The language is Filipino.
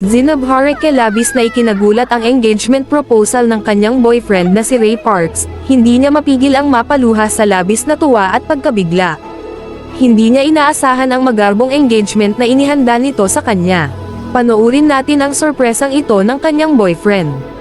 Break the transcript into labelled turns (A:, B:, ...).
A: Zinabhare kay labis na ikinagulat ang engagement proposal ng kanyang boyfriend na si Ray Parks, hindi niya mapigil ang mapaluha sa labis na tuwa at pagkabigla. Hindi niya inaasahan ang magarbong engagement na inihanda nito sa kanya. Panoorin natin ang sorpresang ito ng kanyang boyfriend.